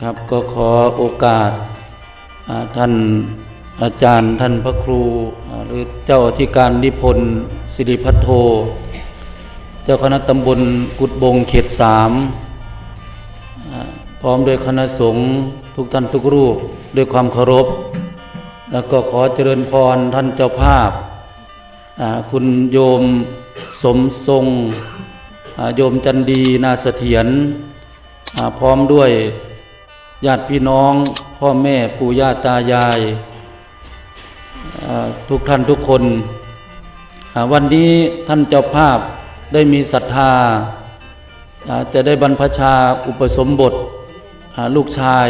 ครับก็ขอโอกาสท่านอาจารย์ท่านพระครูหรือเจ้าอธิการนิพนธ์สิริพัทโท เจ้าคณะตำบลกุดบงเขตสามพร้อมด้วยคณะสงฆ์ทุกท่านทุกรูปด้วยความเคารพ แล้วก็ขอเจริญพรท่านเจ้าภาพ คุณโยมสมทรงโยมจันดีนาเสถียรพร้อมด้วย ญาติพี่น้อง พ่อแม่ปู่ย่าตายายทุกท่านทุกคน วันนี้ท่านเจ้าภาพได้มีศรัทธา จะได้บรรพชาอุปสมบทลูกชาย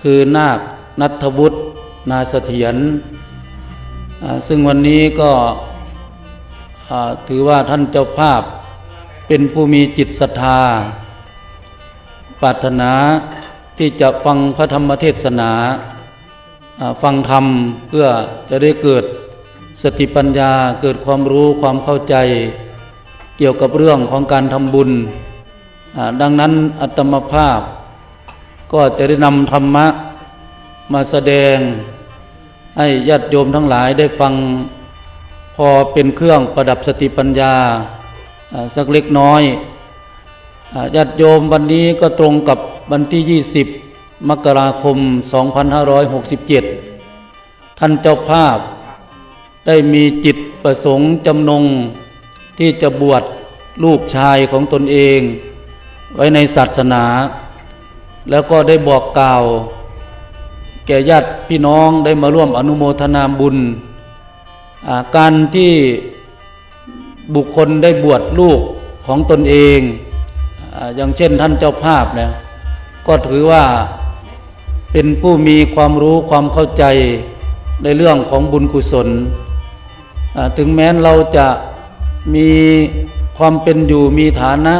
คือนาคนัทวุฒินาเสถียรซึ่งวันนี้ก็ถือว่าท่านเจ้าภาพเป็นผู้มีจิตศรัทธาปรารถนา ที่จะฟังพระธรรมเทศนา ฟังธรรมเพื่อจะได้เกิดสติปัญญาเกิดความรู้ความเข้าใจ เกี่ยวกับเรื่องของการทำบุญ ดังนั้นอัตมภาพ ก็จะได้นำธรรมะมาแสดง ให้ญาติโยมทั้งหลายได้ฟังพอเป็นเครื่องประดับสติปัญญาสักเล็กน้อย ญาติโยมวันนี้ก็ตรงกับวันที่ 20 มกราคม 2567 ท่านเจ้าภาพ ได้มีจิตประสงค์จำนงที่จะบวชลูกชายของตนเอง ไว้ในศาสนา แล้วก็ได้บอกกล่าว แก่ญาติพี่น้องได้มาร่วมอนุโมทนาบุญ การที่บุคคลได้บวชลูกของตนเอง อย่างเช่นท่านเจ้าภาพเนี่ยก็ถือว่าเป็นผู้มีความรู้ความเข้าใจในเรื่องของบุญกุศล ถึงแม้นเราจะมีความเป็นอยู่มีฐานะ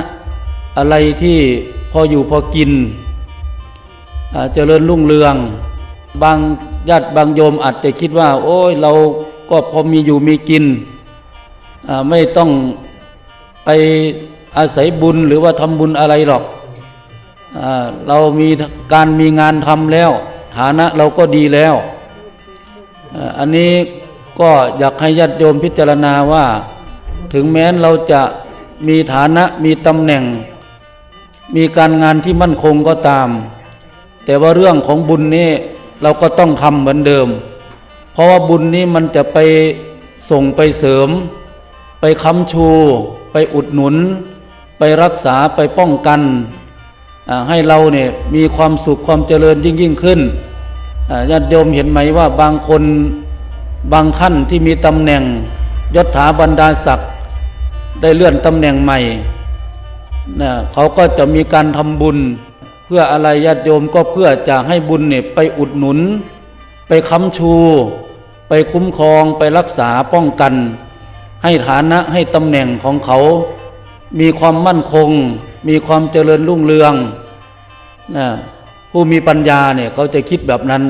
อะไรที่พออยู่พอกินเจริญรุ่งเรือง บางญาติบางโยมอาจจะคิดว่า โอ้ยเราก็พอมีอยู่มีกิน ไม่ต้องไป อาศัยบุญหรือว่าทำบุญอะไรหรอกอเรามีการมีงานทำแล้ว ฐานะเราก็ดีแล้วอ,อันนี้ก็อยากให้ญาติโยมพิจารณาว่า ถึงแม้นเราจะมีฐานะมีตำแหน่ง มีการงานที่มั่นคงก็ตาม แต่ว่าเรื่องของบุญนี้เราก็ต้องทำเหมือนเดิม เพราะว่าบุญนี้มันจะไปส่งไปเสริม ไปค้ำชู ไปอุดหนุน ไปรักษาไปป้องกัน ให้เราเนี่ยมีความสุขความเจริญยิ่งยิ่งขึ้นญาติโยมเห็นไหมว่าบางคนบางท่านที่มีตำแหน่งยศถาบรรดาศักดิ์ได้เลื่อนตำแหน่งใหม่นะเขาก็จะมีการทำบุญ เพื่ออะไรญาติโยมก็เพื่อจะให้บุญเนี่ยไปอุดหนุน ไปค้ำชู ไปคุ้มครองไปรักษาป้องกัน ให้ฐานะให้ตำแหน่งของเขา มีความมั่นคง มีความเจริญรุ่งเรืองนะผู้มีปัญญาเนี่ยเขาจะคิดแบบนั้น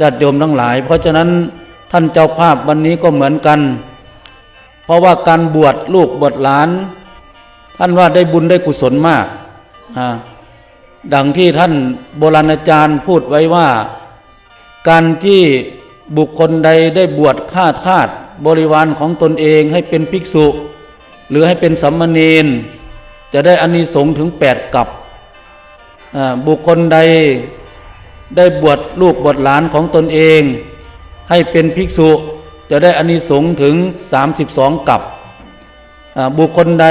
ญาติโยมทั้งหลาย เพราะฉะนั้นท่านเจ้าภาพวันนี้ก็เหมือนกัน เพราะว่าการบวชลูกบวชหลาน ท่านว่าได้บุญได้กุศลมากนะดังที่ท่านโบราณอาจารย์พูดไว้ว่า การที่บุคคลใดได้บวชฆ่าทาสบริวารของตนเองให้เป็นภิกษุ หรือให้เป็นสัมมเนนจะได้อานิสงส์ถึงแปดกับบุคคลใดได้บวชลูกบวชหลานของตนเอง ให้เป็นภิกษุจะได้อานิสงส์ถึง 32 กับอ่าบุคคลใด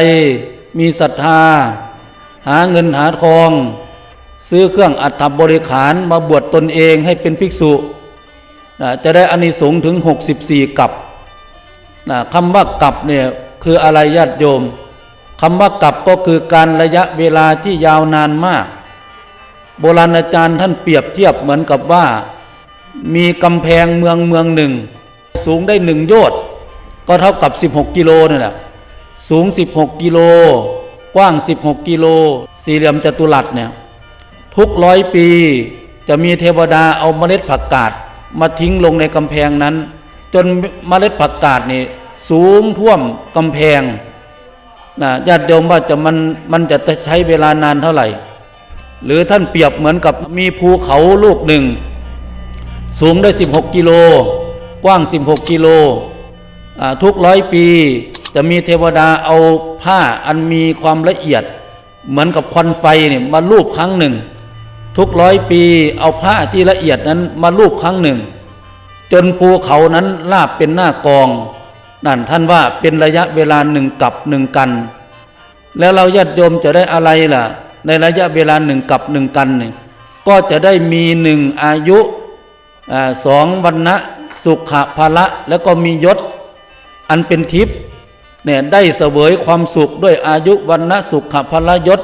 มีศรัทธา หาเงินหาทอง ซื้อเครื่องอัฐบริขารมาบวชตนเองให้เป็นภิกษุจะได้อานิสงส์ถึง 64 กับคำว่ากับเนี่ย คืออะไรญาติโยมคำว่ากับก็คือการระยะเวลาที่ยาวนานมาก โบราณอาจารย์ท่านเปรียบเทียบเหมือนกับว่า มีกำแพงเมืองเมืองหนึ่ง สูงได้หนึ่งโยชน์ก็เท่ากับ 16 กิโลนั่นแหละสูง 16 กิโล กว้าง 16 กิโล สี่เหลี่ยมจัตุรัสเนี่ยทุกร้อยปีจะมีเทวดาเอาเมล็ดผักกาดมาทิ้งลงในกำแพงนั้น จนเมล็ดผักกาดนี่ สูงท่วมกำแพงนะญาติโยมว่าจะมันมันจะใช้เวลานานเท่าไหร่ หรือท่านเปรียบเหมือนกับมีภูเขาลูกหนึ่ง สูงได้ 16 กิโล กว้าง 16 กิโลทุกร้อยปีจะมีเทวดาเอาผ้าอันมีความละเอียด เหมือนกับควันไฟเนี่ยมาลูบครั้งหนึ่ง ทุกร้อยปีเอาผ้าที่ละเอียดนั้นมาลูบครั้งหนึ่ง จนภูเขานั้นลาบเป็นหน้ากอง นั่นท่านว่าเป็นระยะเวลาหนึ่งกับหนึ่งกัน แล้วเราญาติโยมจะได้อะไรล่ะ ในระยะเวลาหนึ่งกับหนึ่งกันนี่ก็จะได้มีหนึ่งอายุอสองวันนะสุขภาละแล้วก็มียศอันเป็นทิพย์เนี่ยได้เสวยความสุขด้วยอายุวันนะสุขภาละยศ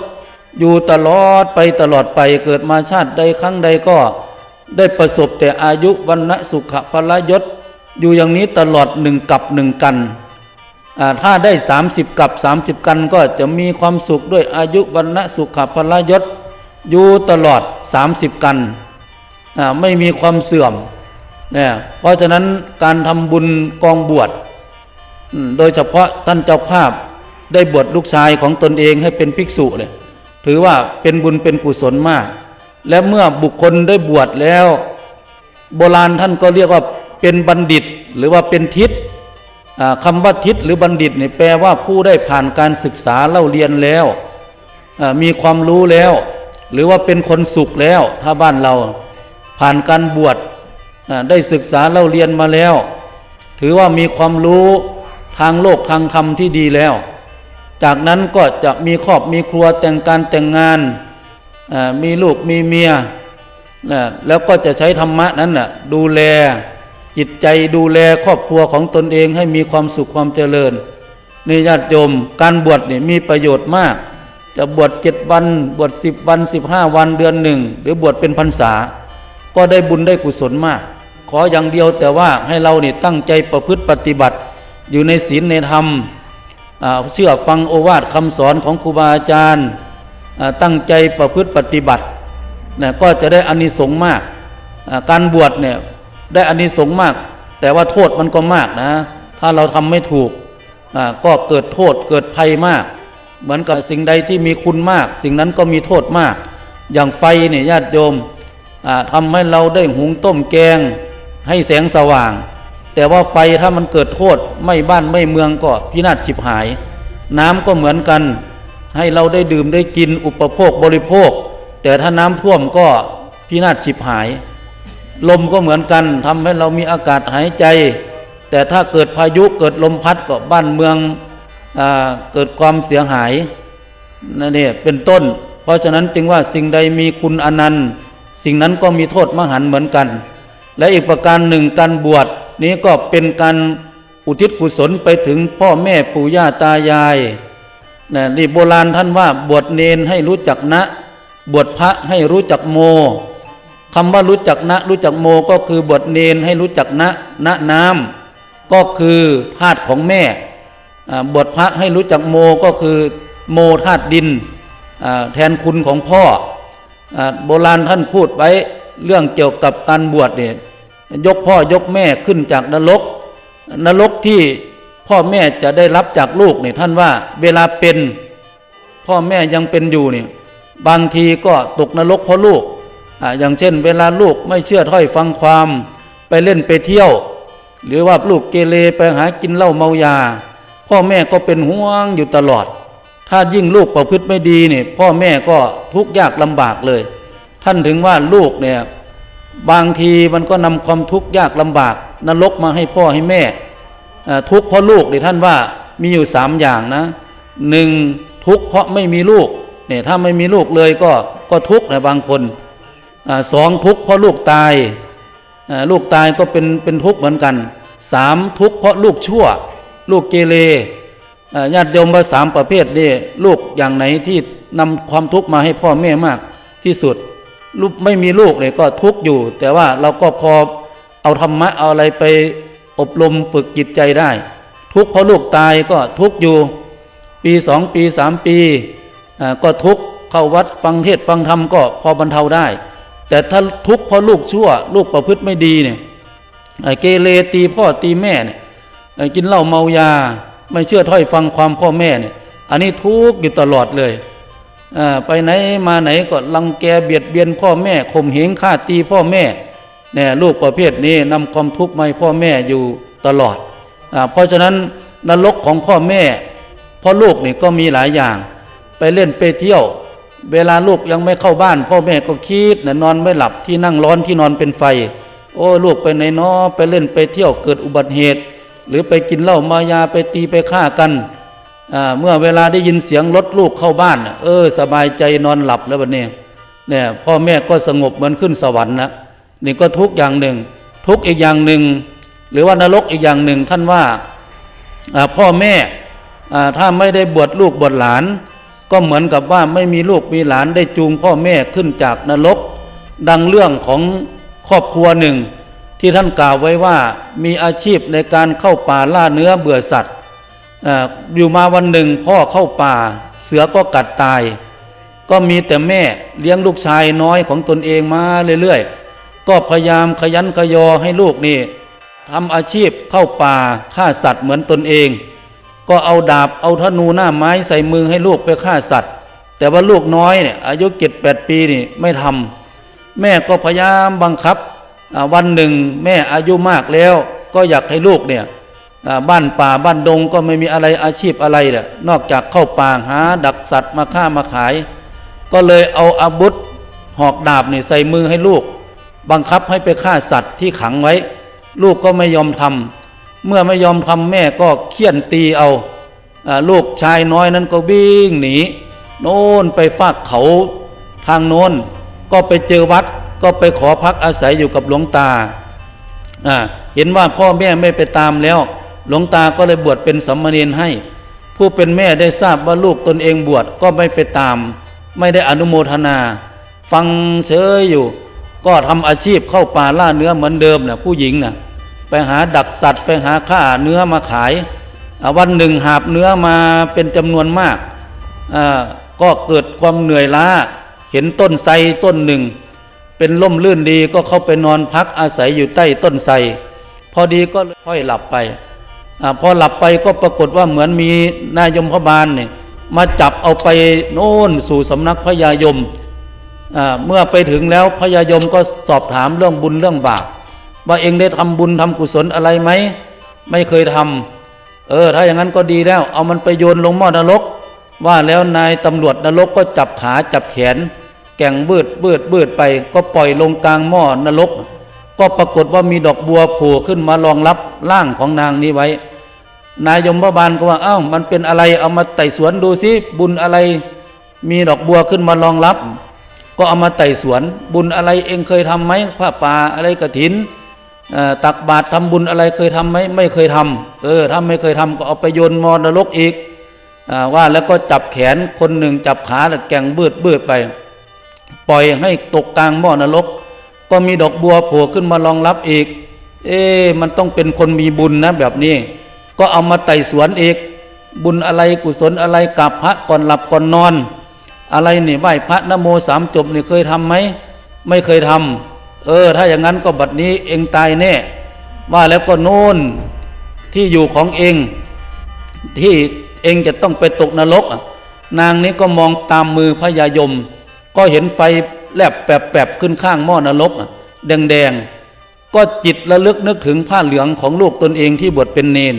อยู่ตลอดไปตลอดไปเกิดมาชาติใดครั้งใดก็ได้ประสบแต่อายุวันนะสุขภาละยศ อยู่อย่างนี้ตลอดหนึ่งกับหนึ่งกันถ้าได้ 30 กับ 30 กันก็จะมีความสุขด้วยอายุวันนะสุขภลยศอยู่ตลอด 30 กันไม่มีความเสื่อมเนี่ยเพราะฉะนั้นการทำบุญกองบวชโดยเฉพาะท่านเจ้าภาพได้บวชลูกชายของตนเองให้เป็นภิกษุเนี่ยถือว่าเป็นบุญเป็นกุศลมาก และเมื่อบุคคลได้บวชแล้ว โบราณท่านก็เรียกว่า เป็นบัณฑิตหรือว่าเป็นทิศอ่าคำว่าทิศหรือบัณฑิตเนี่ยแปลว่าผู้ได้ผ่านการศึกษาเล่าเรียนแล้ว มีความรู้แล้ว หรือว่าเป็นคนสุขแล้ว ถ้าบ้านเราผ่านการบวชได้ศึกษาเล่าเรียนมาแล้ว ถือว่ามีความรู้ทางโลกทางธรรมที่ดีแล้ว จากนั้นก็จะมีครอบมีครัวแต่งการแต่งงานมีลูกมีเมียแล้วก็จะใช้ธรรมะนั้นน่ะดูแล จิตใจดูแลครอบครัวของตนเองให้มีความสุขความเจริญนี่ญาติโยมการบวชนี่มีประโยชน์มาก จะบวชเจ็ดวัน บวชสิบวันสิบห้าวันเดือนหนึ่ง หรือบวชเป็นพรรษา ก็ได้บุญได้กุศลมาก ขออย่างเดียวแต่ว่าให้เราเนี่ตั้งใจประพฤติปฏิบัติ อยู่ในศีลในธรรมเชื่อฟังโอวาทคำสอนของครูบาอาจารย์ ตั้งใจประพฤติปฏิบัตินะก็จะได้อานิสงส์มาก การบวชเนี่ย ได้อานิสงส์มาก แต่ว่าโทษมันก็มากนะ ถ้าเราทำไม่ถูกอ่าก็เกิดโทษเกิดภัยมาก เหมือนกับสิ่งใดที่มีคุณมาก สิ่งนั้นก็มีโทษมาก อย่างไฟเนี่ยญาติโยมอ่าทำให้เราได้หุงต้มแกง ให้แสงสว่าง แต่ว่าไฟถ้ามันเกิดโทษไม่บ้านไม่เมืองก็พินาศฉิบหาย น้ำก็เหมือนกัน ให้เราได้ดื่มได้กินอุปโภคบริโภค แต่ถ้าน้ำท่วมก็พินาศฉิบหาย ลมก็เหมือนกันทำให้เรามีอากาศหายใจ แต่ถ้าเกิดพายุเกิดลมพัดก็บ้านเมืองอเกิดความเสียหายนั่นเนี่ยเป็นต้น เพราะฉะนั้นจึงว่าสิ่งใดมีคุณอนันต์ สิ่งนั้นก็มีโทษมหันต์เหมือนกัน และอีกประการหนึ่งการบวชนี้ก็เป็นการอุทิศกุศลไปถึงพ่อแม่ปู่ย่าตายายนะนี่โบราณท่านว่าบวชเนนให้รู้จักนะ บวชพระให้รู้จักโม คำว่ารู้จักนะรู้จักโมก็คือบทเนนให้รู้จักนะนะน้ำก็คือธาตุของแม่บทพระให้รู้จักโมก็คือโมธาตุดินแทนคุณของพ่ออโบราณท่านพูดไว้เรื่องเกี่ยวกับการบวชเนี่ยยกพ่อยกแม่ขึ้นจากนรก นรกที่พ่อแม่จะได้รับจากลูกเนี่ยท่านว่าเวลาเป็นพ่อแม่ยังเป็นอยู่เนี่ยบางทีก็ตกนรกเพราะลูก อย่างเช่น เวลาลูกไม่เชื่อถ้อยฟังความไปเล่นไปเที่ยว หรือว่าลูกเกเรไปหากินเหล้าเมายา พ่อแม่ก็เป็นห่วงอยู่ตลอด ถ้ายิ่งลูกประพฤติไม่ดีเนี่ยพ่อแม่ก็ทุกข์ยากลำบากเลย ท่านถึงว่าลูกเนี่ยบางทีมันก็นำความทุกข์ยากลำบาก นรกมาให้พ่อให้แม่ทุกข์เพราะลูกเนี่ยท่านว่ามีอยู่สามอย่างนะหนึ่งทุกข์เพราะไม่มีลูกเนี่ยถ้าไม่มีลูกเลยก็ก็ทุกข์นะบางคน สองทุกข์เพราะลูกตายลูกตายก็เป็นเป็นทุกข์เหมือนกันสามทุกข์เพราะลูกชั่ว ลูกเกเรญาติโยมว่าสามประเภทนี่ลูกอย่างไหนที่นำความทุกข์มาให้พ่อแม่มากที่สุดลูกไม่มีลูกเนี่ยก็ทุกข์อยู่ แต่ว่าเราก็พอเอาธรรมะเอาอะไรไปอบรมฝึกจิตใจได้ ทุกข์เพราะลูกตายก็ทุกข์อยู่ ปีสองปีสามปีก็ทุกข์เข้าวัดฟังเทศฟังธรรมก็พอบรรเทาได้ แต่ถ้าทุกข์เพราะลูกชั่ว ลูกประพฤติไม่ดีเนี่ยไอ้เกเรตีพ่อตีแม่เนี่ยกินเหล้าเมายา ไม่เชื่อถ้อยฟังความพ่อแม่เนี่ย อันนี้ทุกข์อยู่ตลอดเลยอ่าไปไหนมาไหนก็ลังแกเบียดเบียนพ่อแม่ข่มเหงฆ่าตีพ่อแม่เนี่ยลูกประเภทนี้นำความทุกข์มาให้พ่อแม่อยู่ตลอดอาเพราะฉะนั้นนรกของพ่อแม่พ่อลูกนี่ก็มีหลายอย่าง ไปเล่นไปเที่ยว เวลาลูกยังไม่เข้าบ้าน พ่อแม่ก็คิดนะนอนไม่หลับที่นั่งร้อนที่นอนเป็นไฟ โอ้ลูกไปไหนนอไปเล่นไปเที่ยวเกิดอุบัติเหตุ หรือไปกินเหล้ามายาไปตีไปฆ่ากันเมื่อเวลาได้ยินเสียงรถลูกเข้าบ้าน เออ สบายใจนอนหลับแล้ววันนี้เนี่ยพ่อแม่ก็สงบเหมือนขึ้นสวรรค์นะนี่ก็ทุกอย่างหนึ่ง ทุกอีกอย่างหนึ่ง หรือว่านรกอีกอย่างหนึ่งท่านว่าพ่อแม่ถ้าไม่ได้บวชลูกบวชหลาน ก็เหมือนกับว่าไม่มีลูกมีหลานได้จูงพ่อแม่ขึ้นจากนรก ดังเรื่องของครอบครัวหนึ่ง ที่ท่านกล่าวไว้ว่ามีอาชีพในการเข้าป่าล่าเนื้อเบื่อสัตว์ออยู่มาวันหนึ่งพ่อเข้าป่า เสือก็กัดตาย ก็มีแต่แม่เลี้ยงลูกชายน้อยของตนเองมาเรื่อยๆ ก็พยายามขยันขยอให้ลูกนี่ทำอาชีพเข้าป่าฆ่าสัตว์เหมือนตนเอง ก็เอาดาบเอาธนูหน้าไม้ใส่มือให้ลูกไปฆ่าสัตว์ แต่ว่าลูกน้อยเนี่ยอายุเจ็ดแปดปีนี่ไม่ทำแม่ก็พยายามบังคับ วันหนึ่งแม่อายุมากแล้ว ก็อยากให้ลูกเนี่ยบ้านป่าบ้านดงก็ไม่มีอะไรอาชีพอะไรเนี่ยนอกจากเข้าป่าหาดักสัตว์มาฆ่ามาขาย ก็เลยเอาอาวุธหอกดาบเนี่ยใส่มือให้ลูก บังคับให้ไปฆ่าสัตว์ที่ขังไว้ ลูกก็ไม่ยอมทำ เมื่อไม่ยอมทำแม่ก็เคี่ยนตีเอาอลูกชายน้อยนั้นก็วิ่งหนีโน่นไปฝากเขาทางโน้น ก็ไปเจอวัดก็ไปขอพักอาศัยอยู่กับหลวงตา เห็นว่าพ่อแม่ไม่ไปตามแล้ว หลวงตาก็เลยบวชเป็นสัมมาเนรให้ ผู้เป็นแม่ได้ทราบว่าลูกตนเองบวชก็ไม่ไปตาม ไม่ได้อนุโมทนา ฟังเฉยอยู่ ก็ทำอาชีพเข้าป่าล่าเนื้อเหมือนเดิมนะผู้หญิงน่ะ ไปหาดักสัตว์ ไปหาฆ่าเนื้อมาขาย วันหนึ่งหาบเนื้อมาเป็นจำนวนมาก ก็เกิดความเหนื่อยล้า เห็นต้นไทรต้นหนึ่ง เป็นล่มลื่นดีก็เข้าไปนอนพักอาศัยอยู่ใต้ต้นไทรพอดีก็ค่อยหลับไปอพอหลับไปก็ปรากฏว่าเหมือนมีนายยมพบาลเนี่ยมาจับเอาไปโน่นสู่สำนักพญายม เมื่อไปถึงแล้วพญายมก็สอบถามเรื่องบุญเรื่องบาป ว่าเองได้ทำบุญทำกุศลอะไรไหมไม่เคยทำเออ ถ้าอย่างนั้นก็ดีแล้ว เอามันไปโยนลงหม้อนรก ว่าแล้วนายตำรวจนรกก็จับขาจับแขน แก่งบืดบืดบืดไป ก็ปล่อยลงกลางหม้อนรก ก็ปรากฏว่ามีดอกบัวโผล่ขึ้นมารองรับร่างของนางนี้ไว้ นายยมพบาลก็ว่าเอ้ามันเป็นอะไรเอามาไต่สวนดูสิบุญอะไร มีดอกบัวขึ้นมารองรับ ก็เอามาไต่สวน บุญอะไรเองเคยทำไหมผ้าป่าอะไรกระถินเอ่อ ตักบาตรทำบุญอะไรเคยทำไหมไม่เคยทำเออถ้าไม่เคยทำก็เอาไปโยนมอนรกอีกอว่าแล้วก็จับแขนคนหนึ่งจับขาแล้วแก่งบืดบืดไป ปล่อยให้ตกกลางหม้อนรก ก็มีดอกบัวโผล่ขึ้นมารองรับอีก เอ๊มันต้องเป็นคนมีบุญนะแบบนี้ ก็เอามาไต่สวนอีก บุญอะไรกุศลอะไรกับพระก่อนหลับก่อนนอน อะไรนี่ไหว้พระนโมสามจบนี่เคยทำไหมไม่เคยทำ เออ ถ้าอย่างนั้นก็บัดนี้เองตายแน่ ว่าแล้วก็โน่นที่อยู่ของเอง ที่เองจะต้องไปตกนรกนางนี้ก็มองตามมือพญายม ก็เห็นไฟแลบแปบๆขึ้นข้างหม้อนรกอะแดงก็จิตระลึกนึกถึงผ้าเหลืองของลูกตนเองที่บวชเป็นเนน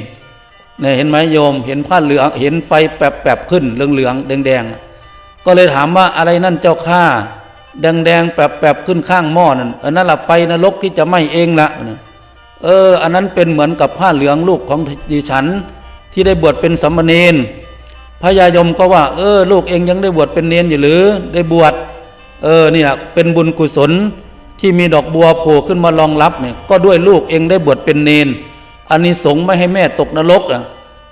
เนี่ยเห็นไหมโยม เห็นผ้าเหลือง เห็นไฟแปบๆขึ้นเหลืองๆแดงๆก็เลยถามว่าอะไรนั่นเจ้าข้า แดงๆแปบๆขึ้นข้างหม้อนั่นออนั่นละไฟนรกที่จะไหม้เองละเออ อันนั้นเป็นเหมือนกับผ้าเหลืองลูกของดิฉัน ที่ได้บวชเป็นสัมมเนนพญายมก็ว่า เออ ลูกเองยังได้บวชเป็นเนนอยู่หรือได้บวชเออนี่แหละเป็นบุญกุศลที่มีดอกบัวโผล่ขึ้นมารองรับเนี่ยก็ด้วยลูกเองได้บวชเป็นเนนอันนี้สงไม่ให้แม่ตกนรกอะ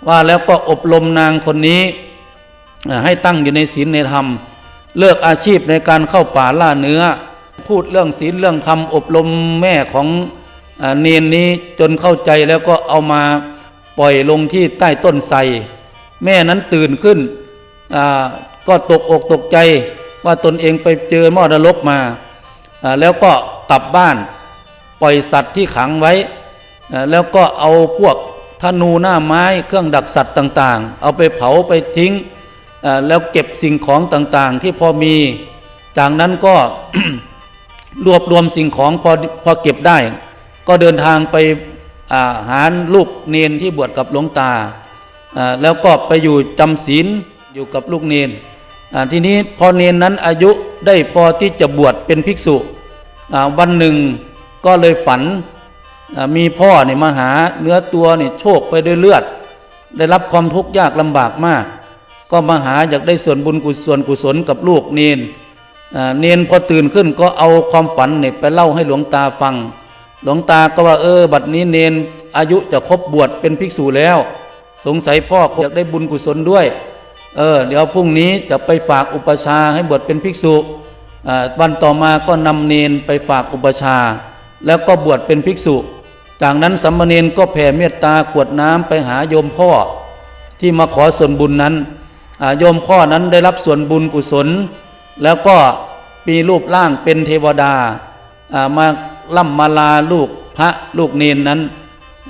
ว่าแล้วก็อบรมนางคนนี้ให้ตั้งอยู่ในศีลในธรรม เลิกอาชีพในการเข้าป่าล่าเนื้อ พูดเรื่องศีลเรื่องธรรมอบรมแม่ของอาเนนนี้จนเข้าใจแล้วก็เอามาปล่อยลงที่ใต้ต้นไทรแม่นั้นตื่นขึ้นก็ตกอกตกใจว่าตนเองไปเจอมอดรกมาแล้วก็กลับบ้าน ปล่อยสัตว์ที่ขังไว้ แล้วก็เอาพวกธนูหน้าไม้เครื่องดักสัตว์ต่าง ๆ เอาไปเผาไปทิ้ง แล้วเก็บสิ่งของต่างๆ ที่พอมี จากนั้นก็รวบรวมสิ่งของพอพอเก็บได้ ก็เดินทางไปาหาลูกเนนที่บวชกับหลวงตาาแล้วก็ไปอยู่จำศีลอยู่กับลูกเนนทีนี้พอเนนนั้นอายุได้พอที่จะบวชเป็นภิกษุวันหนึ่งก็เลยฝันมีพ่อเนี่ยมาหาเนื้อตัวเนี่ยโชคไปด้วยเลือด ได้รับความทุกข์ยากลำบากมาก ก็มาหาอยากได้ส่วนบุญกุศส่วนกุศลกับลูกเนนเนนพอตื่นขึ้นก็เอาความฝันเนี่ยไปเล่าให้หลวงตาฟัง หลวงตาก็ว่าเออ บัดนี้เนนอายุจะครบบวชเป็นภิกษุแล้ว สงสัยพ่ออยากได้บุญกุศลด้วยเออเดี๋ยวพรุ่งนี้จะไปฝากอุปชาให้บวชเป็นภิกษุวันต่อมาก็นำเนนไปฝากอุปชา แล้วก็บวชเป็นภิกษุ จากนั้นสัมมาเนนก็แผ่เมตตากวดน้ำไปหาโยมพ่อ ที่มาขอส่วนบุญนั้น โยมพ่อนั้นได้รับส่วนบุญกุศล แล้วก็มีรูปร่างเป็นเทวดามาล่ำมาลาลูกพระลูกเนนนั้น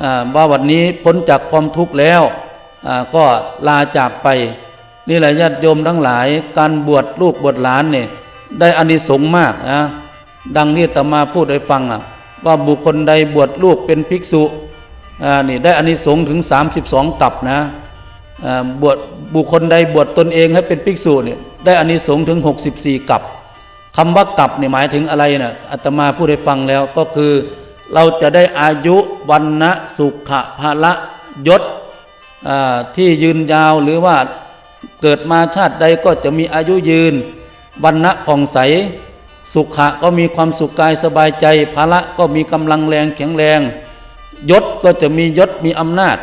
อ่าว่าวันนี้พ้นจากความทุกข์แล้วก็ลาจากไป นี่แหละญาติโยมทั้งหลาย การบวชลูกบวชหลานเนี่ยได้อานิสงส์มากนะดังที่ตมาพูดให้ฟังว่าบุคคลใดบวชลูกเป็นภิกษุนี่ได้อานิสงส์ถึง 32 กับนะ บวชบุคคลใดบวชตนเองให้เป็นภิกษุเนี่ยได้อานิสงส์ถึง 64 กับคำว่ากับเนี่ยหมายถึงอะไรนะอาตมาพูดให้ฟังแล้วก็คือ เราจะได้อายุวันนะสุขะภละยศที่ยืนยาวหรือว่าเกิดมาชาติใดก็จะมีอายุยืนวันนะผ่องใส สุขะก็มีความสุขกายสบายใจภละก็มีกำลังแรงแข็งแรง ยศก็จะมียศมีอำนาจ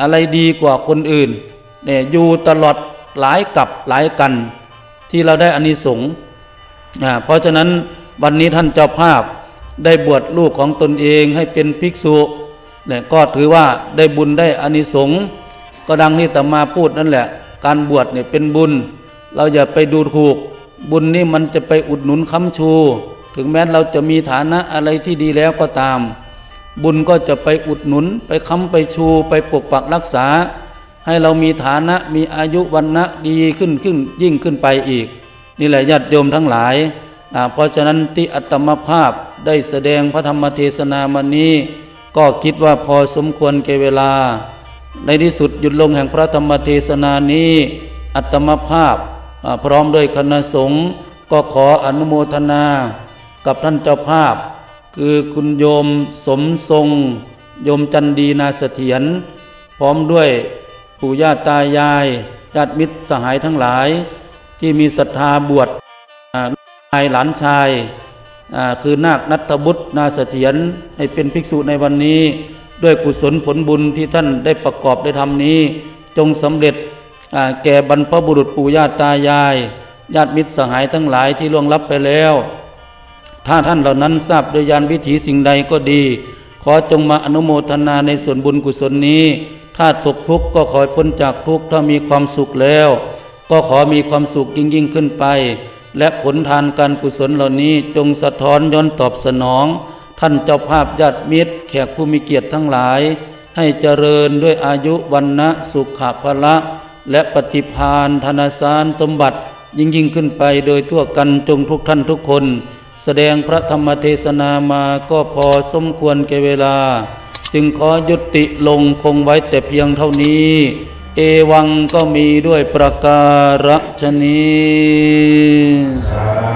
อะไรดีกว่าคนอื่นเนี่ยอยู่ตลอดหลายกับหลายกัน ที่เราได้อานิสงส์อ่าเพราะฉะนั้นวันนี้ท่านเจ้าภาพได้บวชลูกของตนเองให้เป็นภิกษุเนี่ยก็ถือว่าได้บุญได้อานิสงส์ก็ดังที่ตมาพูดนั่นแหละ การบวชเนี่ยเป็นบุญ เราอย่าไปดูถูก บุญนี่มันจะไปอุดหนุนค้ำชู ถึงแม้เราจะมีฐานะอะไรที่ดีแล้วก็ตาม บุญก็จะไปอุดหนุน ไปค้ำไปชูไปปกปักรักษา ให้เรามีฐานะมีอายุวันนะดีขึ้นขึ้นยิ่งขึ้นไปอีก นี่แหละญาติโยมทั้งหลายเพราะฉะนั้นที่อัตมภาพได้แสดงพระธรรมเทศนามานี้ ก็คิดว่าพอสมควรแก่เวลา ในที่สุดหยุดลงแห่งพระธรรมเทศนานี้ อัตมภาพพร้อมด้วยคณะสงฆ์ก็ขออนุโมทนา กับท่านเจ้าภาพ คือคุณโยมสมทรง โยมจันดีนาเสถียรพร้อมด้วยปู่ย่าตายายญาติมิตรสหายทั้งหลาย ที่มีศรัทธาบวชอ่าลูกชายหลานชายคือนาคนัทบุตรนาเสถียรให้เป็นภิกษุในวันนี้ ด้วยกุศลผลบุญที่ท่านได้ประกอบได้ทำนี้ จงสำเร็จแก่บรรพบุรุษปู่ย่าตายาย ญาติมิตรสหายทั้งหลายที่ล่วงลับไปแล้ว ถ้าท่านเหล่านั้นทราบโดยยานวิถีสิ่งใดก็ดี ขอจงมาอนุโมทนาในส่วนบุญกุศลนี้ ถ้าตกทุกข์ก็ขอพ้นจากทุกข์ถ้ามีความสุขแล้ว ก็ขอมีความสุขยิ่งยิ่งขึ้นไป และผลทานการกุศลเหล่านี้จงสะท้อนย้อนตอบสนอง ท่านเจ้าภาพญาติมิตร แขกผู้มีเกียรติทั้งหลาย ให้เจริญด้วยอายุวันนะสุขะพละ และปฏิพานธนสารสมบัติยิ่งยิ่งขึ้นไปโดยทั่วกันจงทุกท่านทุกคน แสดงพระธรรมเทศนามาก็พอสมควรแก่เวลา จึงขอยุติลงคงไว้แต่เพียงเท่านี้ เอวังก็มีด้วยประการฉนี้